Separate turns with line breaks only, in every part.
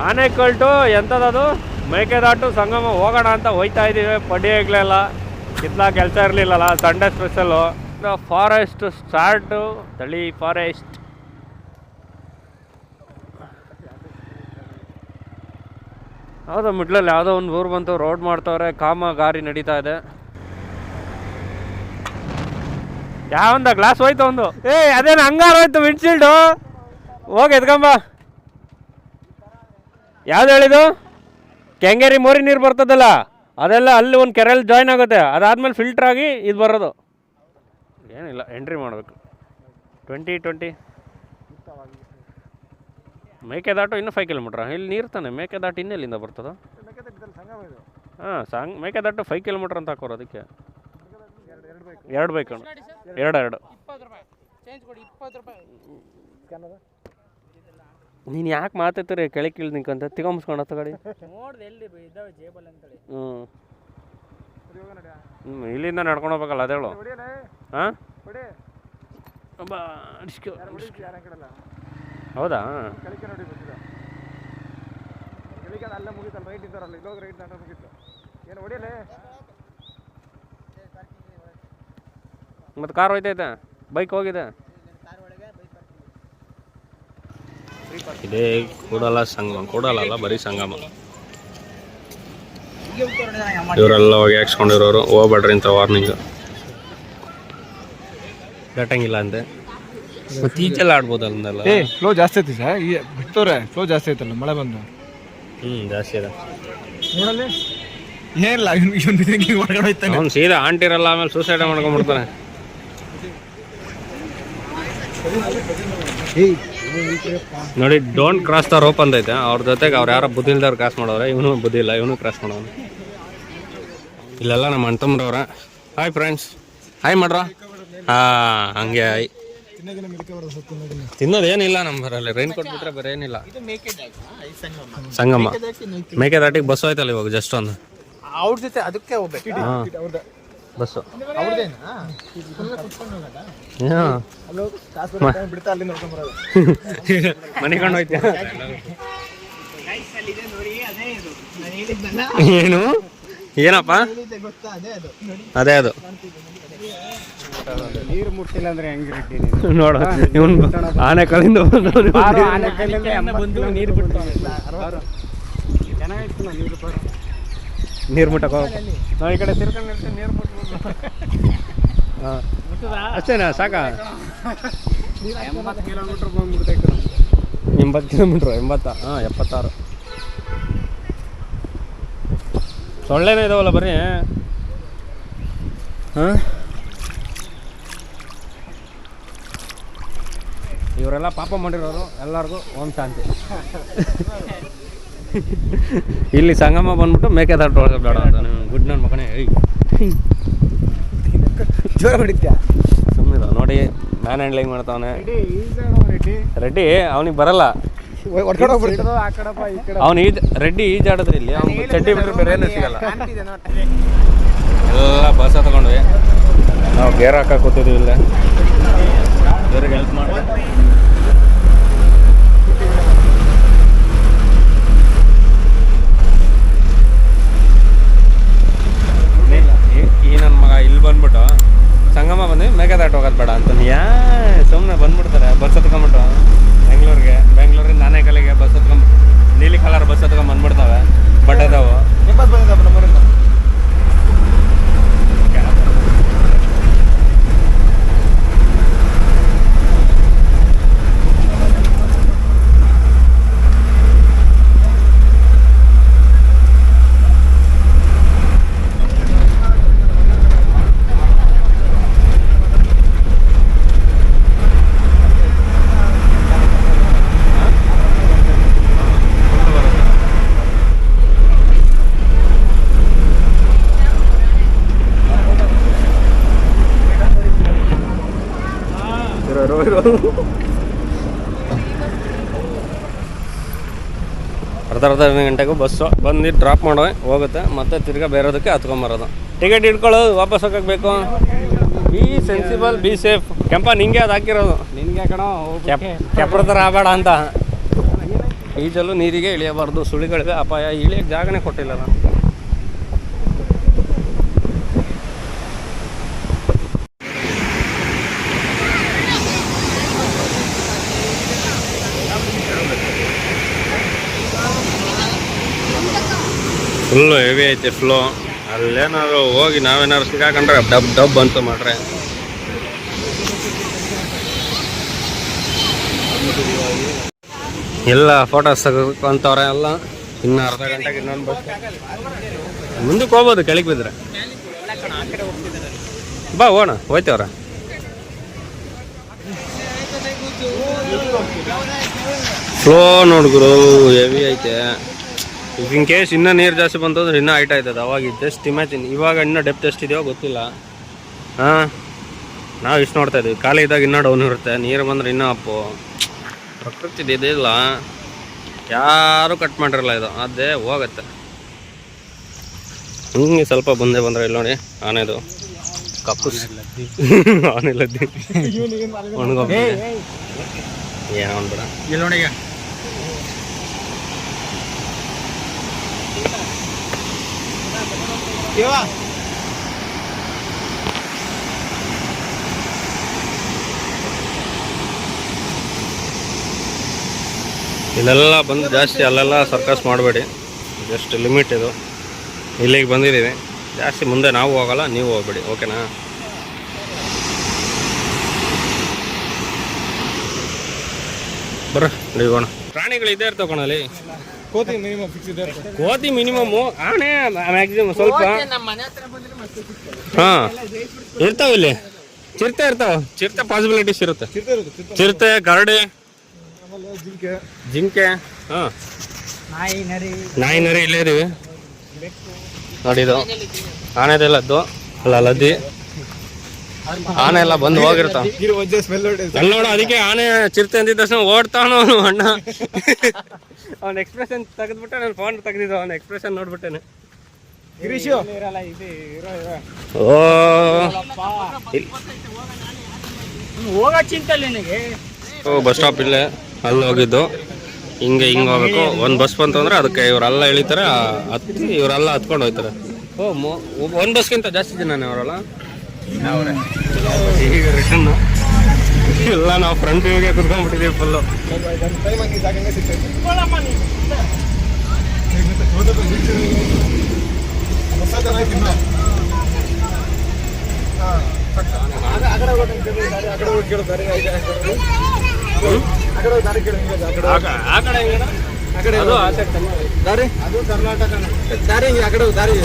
ಆನೆಕಲ್ಟು ಎಂಥದ್ದು ಮೇಕೆದಾಟು ಸಂಗಮ ಹೋಗೋಣ ಅಂತ ಹೋಯ್ತಾ ಇದ್ದೀವಿ ಪಡಿ ಇಲ್ಲ. ಕಿತ್ಲಾ ಕೆಲಸ ಇರಲಿಲ್ಲಲ್ಲ ಸಂಡೇ ಸ್ಪೆಷಲು ಫಾರೆಸ್ಟ್ ಸ್ಟಾರ್ಟು ತಳಿ ಫಾರೆಸ್ಟ್ ಹೌದು ಮಿಡ್ಲಲ್ಲಿ ಯಾವುದೋ ಒಂದು ಊರು ಬಂತು ರೋಡ್ ಮಾಡ್ತವ್ರೆ ಕಾಮಗಾರಿ ನಡೀತಾ ಇದೆ. ಯಾವಂದ ಗ್ಲಾಸ್ ಹೋಯ್ತು ಒಂದು? ಏ, ಅದೇನು ಹಂಗಾರ ಹೋಯ್ತು ವಿಂಡ್ಶೀಲ್ಡು ಹೋಗಿ ಎತ್ಕೊಂಬ ಯಾವ್ದು ಹೇಳಿದು ಕೆಂಗೇರಿ ಮೋರಿ ನೀರು ಬರ್ತದಲ್ಲ ಅದೆಲ್ಲ ಅಲ್ಲಿ ಒಂದು ಕೆರೆಯಲ್ಲಿ ಜಾಯ್ನ್ ಆಗುತ್ತೆ. ಅದಾದ್ಮೇಲೆ ಫಿಲ್ಟರ್ ಆಗಿ ಇದು ಬರೋದು. ಏನಿಲ್ಲ ಎಂಟ್ರಿ ಮಾಡಬೇಕು. ಟ್ವೆಂಟಿ ಟ್ವೆಂಟಿ ಮೇಕೆದಾಟು ಇನ್ನೂ ಫೈವ್ ಕಿಲೋಮೀಟ್ರ್ ಇಲ್ಲಿ ನೀರು ತಾನೆ ಮೇಕೆದಾಟು ಇನ್ನೆಲ್ಲಿಂದ ಬರ್ತದ? ಹಾಂ ಸಾಂಗ್ ಮೇಕೆದಾಟು ಫೈವ್ ಕಿಲೋಮೀಟ್ರ್ ಅಂತ ಹಾಕೋರು ಅದಕ್ಕೆ. ಎರಡು ಬೈಕ್ ಎರಡು ಎರಡು. ನೀನು ಯಾಕೆ ಮಾತಾಡ್ತೀರಿ? ಕೆಳಗೆ ಕೀಳ್ ನಿಂಕಂತ ತಿಗೊಂಬಿಸ್ಕೊಂಡು ತಗಡಿ
ನೋಡ್ದೆ ಎಲ್ಲಿ ಇದ್ದಾವೆ ಜೇಬಲ್ ಅಂತೇಳಿ.
ಹ್ಞೂ ಹ್ಞೂ ಇಲ್ಲಿಂದ ನಡ್ಕೊಂಡು ಹೋಗ್ಬೇಕಲ್ಲ ಅದೇಳು ಹಾಂ? ಬಾ ಅಡಿಸ್ಕೊ, ಅಡಿಸ್ಕೊ. ಹೌದಾ?
ಅಲ್ಲೇ ಮುಗಿತಲ್ಲ ರೈಟ್ ಇದ್ದಾರಲ್ಲ ಇಲ್ಲೋಗಿ ರೈಟ್ ದಾಟ ಮುಗೀತು. ಏನು ಹೊಡಿಯಲೇ
ಮತ್ತು ಕಾರ್ ಹೋಯ್ತೈತೆ? ಬೈಕ್ ಹೋಗಿದೆ? ಇದೇ ಕೂಡಲ ಸಂಗಮ ಕೂಡಲ ಅಲ್ಲ ಬರೀ ಸಂಗಮ. ಇವರೆಲ್ಲ ಹೋಗಿ ಹಾಕ್ಸ್ಕೊಂಡಿರೋರು ಹೋಗ್ಬೇಡ್ರಿ ಅಂತ ವಾರ್ನಿಂಗ್ ಕಟ್ಟಂಗಿಲ್ಲ ಅಂತೆ. ಮತ್ತೆ ಈಚೆಲ್ಲ ಆಡ್ಬೋದು ಅಲ್ಲ
ಏ ಫ್ಲೋ ಜಾಸ್ತಿ ಐತಿ ಸರ್. ಈ ಬಿಟ್ಟವ್ರೆ ಫ್ಲೋ ಜಾಸ್ತಿ ಐತಲ್ಲ ಮಳೆ ಬಂದು.
ಹ್ಞೂ ಜಾಸ್ತಿ ಇದೆ.
ನೋಡಲ್ಲಿ? ಏನಿಲ್ಲ ಇವ್ನು ಇವ್ನು ಬಿದ್ದಂಗೆ ಹೊರಗಡೆ ಹೋಯ್ತಾನೆ
ಅವ್ನು ಸೀದಾ ಆಂಟಿರಲ್ಲ ಆಮೇಲೆ ಸೂಸೈಡ್ ಮಾಡ್ಕೊಂಡ್ಬಿಡ್ತಾನೆ. ನೋಡಿ ಡೋಂಟ್ ಕ್ರಾಸ್ ದ ರೋಪ್ ಅಂತೈತೆ ಅವ್ರ ಜೊತೆಗೆ ಅವ್ರು ಯಾರೋ ಬುದ್ಧಿ ಇಲ್ದವ್ರು ಕ್ರಾಸ್ ಮಾಡೋರೆ ಇವನು ಬುದ್ಧಿ ಇಲ್ಲ ಇವನು ಕ್ರಾಸ್ ಮಾಡೋನು ಇಲ್ಲೆಲ್ಲ ನಮ್ಮ ಅಣ್ತಮ್ರವ್ರ ಹಾಯ್ ಫ್ರೆಂಡ್ಸ್ ಹಾಯ್ ಮಾಡ್ರ. ಹಾಂ ಹಂಗೆ ಹಾಯ್ ತಿನ್ನೋದು ಏನಿಲ್ಲ ನಮ್ಮ ಬರಲ್ಲಿ ರೈನ್ ಕೋಟ್ ಬಿಟ್ರೆ ಬೇರೆ ಏನಿಲ್ಲ. ಸಂಗಮ ಮೇಕೆದಾಟಿಗೆ ಬಸ್ ಹೋಯ್ತಲ್ಲ ಇವಾಗ ಜಸ್ಟ್ ಒಂದು.
ಅವ್ರ ಜೊತೆ ಅದಕ್ಕೆ ಹೋಗ್ಬೇಕು.
ಬಸ್ಸು.
ಅವ್ರದ್ದೇನಾ
ಹಾಂ
ಬಿಡ್ತಾ ಅಲ್ಲಿ ನೋಡ್ಕೊಂಡ್ ಬರೋದು
ಮನಿಕೊಂಡು ಹೋಯ್ತೀಯ
ನೋಡಿ ಅದೇ ಇದು ನಾನು ಹೇಳಿದ್ನಲ್ಲ
ಏನು? ಏನಪ್ಪ?
ಅದೇ ಅದು.
ಅದೇ ಅದು
ನೀರು ಮುಟ್ಟಿಲ್ಲ ಅಂದ್ರೆ ಹೆಂಗ್ ರೆಡ್ಡಿ
ನೋಡು ಇವನ್ ಆನೆ ಕಲ್ಲಿಂದ
ಬಂದು ನೀರು ಬಿಡ್ತಾನೆ.
ಚೆನ್ನಾಗಿತ್ತು ನೀರು ಬರೋ.
ನೀರು ಮುಟ್ಟಕ್ಕೆ ಹೋಗ ನಾವು ಈ ಕಡೆ ತಿರ್ಕೊಂಡು ನೀರು ಮುಟ್ಬೋದು. ಹಾಂ. ಅಷ್ಟೇನಾ? ಸಾಕಾ?
ಎಂಬತ್ತು ಕಿಲೋಮೀಟ್ರ್ ಬಂದ್ಬಿಡ್ತೈತೆ
ಎಂಬತ್ತು ಕಿಲೋಮೀಟ್ರ್ ಎಂಬತ್ತಾ ಹಾಂ ಎಪ್ಪತ್ತಾರು. ಸೊಳ್ಳೆನೇ ಇದಾವಲ್ಲ ಬರೀ ಹಾಂ? ಇವರೆಲ್ಲ ಪಾಪ ಮಾಡಿರೋರು ಎಲ್ಲರಿಗೂ ಓಂ ಶಾಂತಿ. ಇಲ್ಲಿ ಸಂಗಮ ಬಂದ್ಬಿಟ್ಟು ಮೇಕೆದಾಟು ಒಳಗೆ ಬೇಡ ಗುಡ್ ನನ್ನ ಮಗನೇ ಏಯ್.
ಜೋರ ಹೊಡಿತ್ಯಾ?
ಸುಮ್ಮನೆ ನೋಡಿ ಮ್ಯಾನ್ ಹ್ಯಾಂಡ್ಲಿಂಗ್ ಮಾಡ್ತಾವನೆ.
ರೆಡ್ಡಿ
ಅವನಿಗೆ ಬರಲ್ಲ.
ಅವನು ಹೋಗ್ಬಿಡ್ತು ಆ ಕಡಪ ಈ ಕಡೆ.
ಅವ್ನು ಈಜ್ ರೆಡ್ಡಿ ಈಜಾಡಿದ್ರೆ ಇಲ್ಲಿ ಅವ್ನು ಚಡ್ಡಿ ಬಿಟ್ಟರೆ ಬೇರೆ ಏನೂ ಸಿಗಲ್ಲ. ಎಲ್ಲ ಬಸ್ ತಗೊಂಡ್ವಿ ನಾವು ಗೇರ್ ಹಾಕಕ್ಕೆ ಕೂತಿದ್ವಿ ಇಲ್ಲೇ. ಬೇರೆ ಹೆಲ್ಪ್ ಮಾಡಿ ಈ ನನ್ನ ಮಗ ಇಲ್ಲಿ ಬಂದ್ಬಿಟ್ಟು ಸಂಗಮ ಬಂದು ಆಟೋ ಹೋಗೋದು ಬೇಡ ಅಂತ ಯಾ ಸುಮ್ಮನೆ ಬಂದ್ಬಿಡ್ತಾರೆ, ಬಸ್ ಹತ್ಕೊಂಬಿಟ್ಟು ಬೆಂಗಳೂರಿಗೆ. ಬೆಂಗಳೂರಿಂದ ನಾನೇಕಲ್ಲಿಗೆ ಬಸ್ ಹತ್ಕೊಂಬಿಟ್ಟು ನೀಲಿ ಕಲರ್ ಬಸ್ ಹತ್ಕೊಂಡ್ ಬಂದ್ಬಿಡ್ತಾವೆ. ಬಟ್ ಅದಾವು
ಬಂದಿದ್ದಾವೆ ನಮ್ಮೂರಿಂದ
ಅರ್ಧ ಅರ್ಧ ಗಂಟೆಗೂ ಬಸ್ಸು ಬಂದು ಡ್ರಾಪ್ ಮಾಡೋ ಹೋಗುತ್ತೆ ಮತ್ತೆ ತಿರ್ಗಾ ಬೇರೆದಕ್ಕೆ ಹತ್ಕೊಂಬರೋದು. ಟಿಕೆಟ್ ಇಟ್ಕೊಳ್ಳೋದು ವಾಪಸ್ ಹೋಗಬೇಕು ಬೇಕು ಬಿ ಸೆನ್ಸಿಬಲ್ ಬಿ ಸೇಫ್ ಕೆಂಪ ನಿಂಗೆ ಅದು ಹಾಕಿರೋದು.
ನಿನಗೆ ಕಣೋ
ಕೆಪ್ ಕೆಪ್ರ ಥರ ಆಗಬೇಡ ಅಂತ. ಈಜಲು ನೀರಿಗೆ ಇಳಿಯಬಾರ್ದು. ಸುಳಿಗಳಿಗೆ ಅಪಾಯ. ಇಳಿಯಕ್ಕೆ ಜಾಗನೇ ಕೊಟ್ಟಿಲ್ಲ ನಾನು. ಫುಲ್ಲು ಹೆವಿ ಐತೆ ಫ್ಲೋ ಅಲ್ಲೇನಾದ್ರು ಹೋಗಿ ನಾವೇನಾದ್ರು ಸಿಗಾಕೊಂಡ್ರೆ ಡಬ್ ಡಬ್ ಅಂತ ಮಾಡ್ರೆ. ಎಲ್ಲ ಫೋಟೋಸ್ ತೆಗೆದುಕೊಂತವ್ರೆ ಎಲ್ಲ. ಇನ್ನು ಅರ್ಧ ಗಂಟೆಗೆ ಇನ್ನೊಂದು ಬಸ್ ಮುಂದಕ್ಕೆ ಹೋಗ್ಬೋದು, ಕೆಳಗೆ ಬಿದ್ದರೆ ಬಾ ಓಣ ಹೋಯ್ತವ್ರ. ಫ್ಲೋ ನೋಡ್ಗುರು ಹೆವಿ ಐತೆ. ಇಫ್ ಇನ್ ಕೇಸ್ ಇನ್ನೂ ನೀರು ಜಾಸ್ತಿ ಬಂತಂದ್ರೆ ಇನ್ನೂ ಹೈಟ್ ಆಯ್ತದ ಅವಾಗ ಜಸ್ಟ್ ಇಮ್ಯಾಜಿನ್ ಇವಾಗ ಇನ್ನೂ ಡೆಪ್ತ್ ಎಷ್ಟಿದೆಯೋ ಗೊತ್ತಿಲ್ಲ. ಹಾಂ? ನಾವು ಇಷ್ಟು ನೋಡ್ತಾ ಇದ್ದೀವಿ ಖಾಲಿ ಇದ್ದಾಗ ಇನ್ನೂ ಡೌನ್ ಇರುತ್ತೆ. ನೀರು ಬಂದ್ರೆ ಇನ್ನೂ ಅಪ್ಪು. ಪ್ರಕೃತಿದು ಇದಿಲ್ಲ ಯಾರು ಕಟ್ ಮಾಡಿರಲ್ಲ ಇದು. ಅದೇ ಹೋಗತ್ತೆ. ಹಿಂಗೆ ಸ್ವಲ್ಪ ಬಂದೆ ಬಂದ್ರೆ ಇಲ್ಲಿ ನೋಡಿ ಆನೆದು ಕಪ್ಪು ಆನೆ ಲದ್ದಿ. ಒಣಗೋಗ್ಬಿಟ್ಟಿದೆ ಏನೋ ಅನ್ಬೇಡ
ಇಲ್ಲಿ ಈಗ
ಇಲ್ಲೆಲ್ಲ ಬಂದು ಜಾಸ್ತಿ ಅಲ್ಲೆಲ್ಲ ಸರ್ಕಸ್ ಮಾಡಬೇಡಿ. ಜಸ್ಟ್ ಲಿಮಿಟ್ ಇದು. ಇಲ್ಲಿಗೆ ಬಂದಿದ್ದೀವಿ. ಜಾಸ್ತಿ ಮುಂದೆ ನಾವು ಹೋಗಲ್ಲ, ನೀವು ಹೋಗ್ಬೇಡಿ. ಓಕೆನಾ ಬರ್ರ ಹೋಗೋಣ. ಪ್ರಾಣಿಗಳು ಇದೇ ಇರ್ತಾವ ಕಣಲ್ಲಿ
ಕೋತಿ ಮಿನಿಮಮ್ ಫಿಕ್ಸ್ ಇದೆ
ಕೋತಿ ಮಿನಿಮಮ್ ಆನೆ ಮ್ಯಾಕ್ಸಿಮಮ್ ಸ್ವಲ್ಪ.
ನಮ್ಮ ಮನೆ ಬಂದ್ರೆ ಮತ್ತೆ
ಹಾಂ. ಇರ್ತಾವ ಇಲ್ಲಿ. ಚಿರತೆ ಇರ್ತಾವ. ಚಿರತೆ ಪಾಸಿಬಿಲಿಟೀಸ್ ಇರುತ್ತೆ.
ಚಿರ್ತೆ
ಕರಡಿ
ಜಿಂಕೆ.
ಜಿಂಕೆ ಹಾಂ.
ನಾಯಿ ನರಿ.
ನಾಯಿ ನರಿ ಇಲ್ಲೇ ಇದೀವಿ. ನೋಡಿದು ಆನೆದೆಲ್ಲದ್ದು ಅಲ್ಲ ಲದ್ದಿ. ಆನೆ ಎಲ್ಲ ಬಂದು ಹೋಗಿರ್ತಾವ ಅಲ್ಲಿ ನೋಡು ಅದಕ್ಕೆ ಆನೆ ಚಿರತೆ ಅಂದಿದ್ದ ತಕ್ಷಣ ಓಡ್ತಾವನು ಅವನು ಅಣ್ಣ. ಅವನ ಎಕ್ಸ್ಪ್ರೆಷನ್ ತೆಗೆದ್ಬಿಟ್ಟೆ ನಾನು ಫೋನ್ ತೆಗೆದಿದ್ದು ಅವನ ಎಕ್ಸ್ಪ್ರೆಷನ್ ನೋಡ್ಬಿಟ್ಟೇನೆ.
ಗಿರೀಶು.
ಇರಲ್ಲ ಇದು ಇರೋ ಇರೋ.
ಓ.
ಹೋಗೋ ಚಿಂತಲ್ಲ ನಿನಗೆ.
ಓ ಬಸ್ ಸ್ಟಾಪ್ ಇಲ್ಲೇ ಅಲ್ಲಿ ಹೋಗಿದ್ದು. ಹಿಂಗೆ ಹಿಂಗೆ ಹೋಗ್ಬೇಕು. ಒಂದು ಬಸ್ ಬಂತು ಅಂದ್ರೆ ಅದಕ್ಕೆ ಇವರೆಲ್ಲ ಇಳಿತಾರೆ ಹತ್ತಿ ಇವರೆಲ್ಲ ಹತ್ಕೊಂಡು ಹೋಗ್ತಾರೆ. ಓ ಒಂದು ಬಸ್ಗಿಂತ ಜಾಸ್ತಿ ಜನನೇ ಅವರಲ್ಲ? ಈಗ ರಿಟರ್ನ್ ಎಲ್ಲ ನಾವು ಫ್ರಂಟ್ ವ್ಯೂಗೆ ಕುತ್ಕೊಂಡ್ಬಿಟ್ಟಿದ್ದೀವಿ ಫುಲ್ಲು.
ಆ- ಕಡೆ ಆ ಕಡೆ
ಅದು
ದಾರಿ? ಅದು ಕರ್ನಾಟಕನ. ದಾರಿ ಆ ಕಡೆ ದಾರಿ?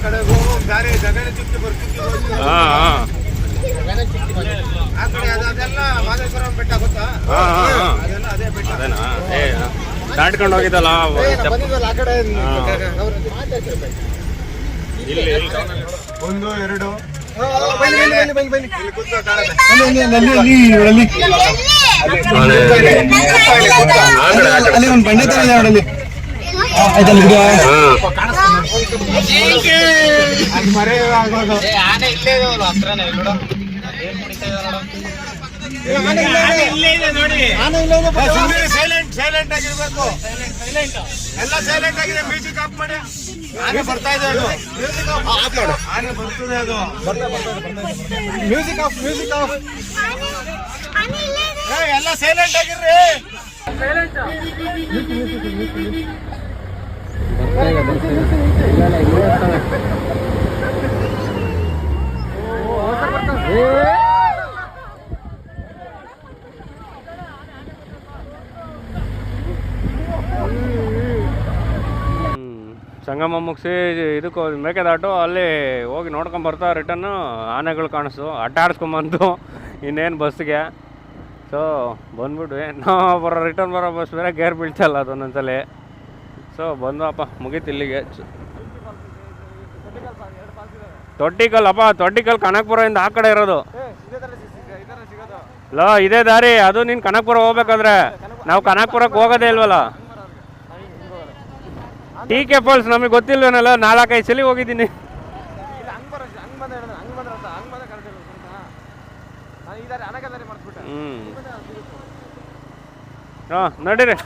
ಆ ಕಡೆ ಹೋಗೋ ದಾರಿ ಜಗನೇ ಚುಕ್ಕಿ ಬರ್ತಿದ್ವಿ
ಹಾ ಹಾ
ಆ ಕಡೆ ಅದು- ಅದೆಲ್ಲ ಮಾದೇಶ್ವರಂ ಬೆಟ್ಟ ಗೊತ್ತಾ
ಹಾ, ಹಾ, ಹಾ.
ಅದೆಲ್ಲ ಅದೇ ಬೆಟ್ಟ
ಅದೇನಾ ಏ ದಾಟ್ಕೊಂಡು ಹೋಗಿದ್ದಲ್ಲ
ಏ, ನಾ ಬಂದಿದ್ವಲ್ಲ ಆ ಕಡೆ
ಹಾ.
ಅವ್ರು
ಇಲ್ಲಿ
ಒಂದು ಎರಡು ಬನ್ನಿ ಬನ್ನಿ ಬನ್ನಿ ಬನ್ನಿ ಬನ್ನಿ ಇಲ್ಲಿ ಕೂತ್ಕೊ ಕಾಣತ್ತೆ. ಅಲ್ಲಿ ಅಲ್ಲಿ ಅಲ್ಲಿ ಅಲ್ಲಿ ಅಲ್ಲಿ ಅಲ್ಲಿ ಒಂದು ಬಂಡೆ ತರ ಇದೆ ನೋಡಲ್ಲಿ ಬಿಡು ಮರೆ
ಆನೆ ಇಲ್ಲೇ ಇದಾವಲ್ಲ ಹತ್ರನೇ ನೋಡು ಏನ್ ಕುಡಿತಾ
ಸೈಲೆಂಟ್ ಸೈಲೆಂಟ್ ಆಗಿರ್ಬೇಕು ಎಲ್ಲ ಸೈಲೆಂಟ್ ಆಗಿದೆ ಮ್ಯೂಸಿಕ್ ಆಫ್ ಮಾಡಿ ಆನೆ ಬರ್ತಾ ಅದು ಮ್ಯೂಸಿಕ್ ಆಫ್ ಮಾಡು ಆನೆ ಅದು ಮ್ಯೂಸಿಕ್ ಆಫ್ ಮ್ಯೂಸಿಕ್ ಆಫ್ ಎಲ್ಲ ಸೈಲೆಂಟ್ ಆಗಿರ್ರಿ
ಹ್ಮ್. ಸಂಗಮ ಮುಗಿಸಿ ಇದಕ್ಕೆ ಮೇಕೆದಾಟು, ಅಲ್ಲಿ ಹೋಗಿ ನೋಡ್ಕೊಂಡ್ ಬರ್ತಾ ರಿಟರ್ನು ಆನೆಗಳು ಕಾಣಿಸ್ತು. ಅಡ್ಡ ಆಡಿಸ್ಕೊಂಬಂತು ಇನ್ನೇನು ಬಸ್ಗೆ. ಸೊ ಬಂದ್ಬಿಟ್ವಿ. ನಾವು ಬರೋ ರಿಟರ್ನ್ ಬರೋ ಬಸ್ ಬೇರೆ ಗೇರ್ ಬೀಳ್ತಲ್ಲ ಅದೊಂದೊಂದ್ಸಲಿ ಸೊ, ಬಂದ್ವಪ್ಪ, ಮುಗೀತು ಇಲ್ಲಿಗೆ. ತೊಟ್ಟಿಕಲ್, ಅಪ್ಪ, ತೊಟ್ಟಿಕಲ್ ಕನಕಪುರದಿಂದ ಆ ಕಡೆ ಇರೋದು. ಲೋ, ಇದೇ ದಾರಿ, ಅದು ನೀನು ಕನಕಪುರ ಹೋಗ್ಬೇಕಾದ್ರೆ. ನಾವು ಕನಕಪುರಕ್ಕೆ ಹೋಗೋದೇ ಇಲ್ವಲ್ಲ? ಟಿ ಕೆ ಫಾಲ್ಸ್ ನಮಗೆ ಗೊತ್ತಿಲ್ವೇನಲ್ಲ, ನಾಲ್ಕೈದು ಸಲ ಹೋಗಿದ್ದೀನಿ. ಹ್ಞೂ ಹಾಂ ನಡೀರಿ.